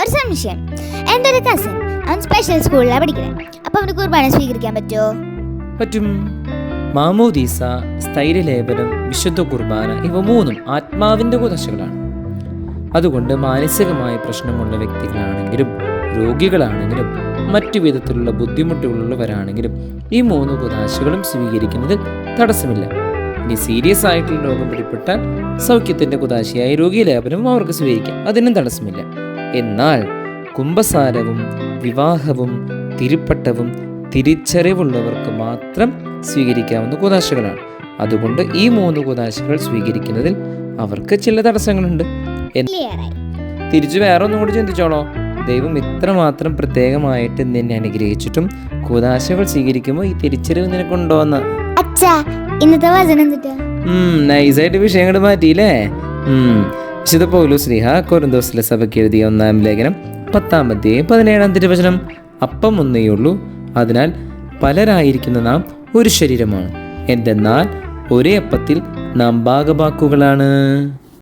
ഒരു സംശയം. എന്റെ ഒരു കസിൻ അവൻ സ്പെഷ്യൽ സ്കൂളിലാണ് പഠിക്കുന്നത് അപ്പോൾ അവന് കുർബാന സ്വീകരിക്കാൻ പറ്റുമോ പറ്റും. മാമോദീസ സ്ഥൈര്യലേപനം വിശുദ്ധ കുർബാന ഇവ മൂന്നും ആത്മാവിന്റെ കുതശകളാണ് അതുകൊണ്ട് മാനസികമായ പ്രശ്നമുള്ള വ്യക്തികളാണെങ്കിലും രോഗികളാണെങ്കിലും മറ്റു വിധത്തിലുള്ള ബുദ്ധിമുട്ടുകളുള്ളവരാണെങ്കിലും ഈ മൂന്ന് കുതാശകളും സ്വീകരിക്കുന്നതിൽ തടസ്സമില്ല. ഇനി സീരിയസ് ആയിട്ടുള്ള രോഗം പിടിപെട്ടാൽ സൗഖ്യത്തിന്റെ കുതാശയായ രോഗീലേപനം അവർക്ക് സ്വീകരിക്കാം. അതിനും തടസ്സമില്ല. എന്നാൽ കുംഭസാരവും വിവാഹവും തിരുപ്പട്ടവും തിരിച്ചറിവുള്ളവർക്ക് മാത്രം സ്വീകരിക്കാവുന്ന കുതാശകളാണ്. അതുകൊണ്ട് ഈ മൂന്ന് കുതാശകൾ സ്വീകരിക്കുന്നതിൽ അവർക്ക് ചില തടസ്സങ്ങളുണ്ട്. തിരിച്ചു വേറെ ഒന്നും കൂടി ചിന്തിച്ചോളോ. ദൈവം ഇത്രമാത്രം പ്രത്യേകമായിട്ട് നിന്നെ അനുഗ്രഹിച്ചിട്ടും കുതാശകൾ സ്വീകരിക്കുമ്പോൾ ഈ തിരിച്ചറിവ് നിനക്കുണ്ടോ എന്ന് ഇന്നത്തെ വചനം നൈസായിട്ട് വിഷയങ്ങൾ മാറ്റിയില്ലേ. വിശുദ്ധ സ്നേഹ ശ്രീഹ കൊറിന്തോസിലെ സഭയ്ക്ക് എഴുതിയ ഒന്നാം ലേഖനം പത്താമത്തെ പതിനേഴാം തിരുവചനം. അപ്പം ഒന്നേയുള്ളൂ അതിനാൽ പലരായിരിക്കുന്ന നാം ഒരു ശരീരമാണ്. എന്തെന്നാൽ ഒരേ അപ്പത്തിൽ നാം ഭാഗഭാക്കുകളാണ്.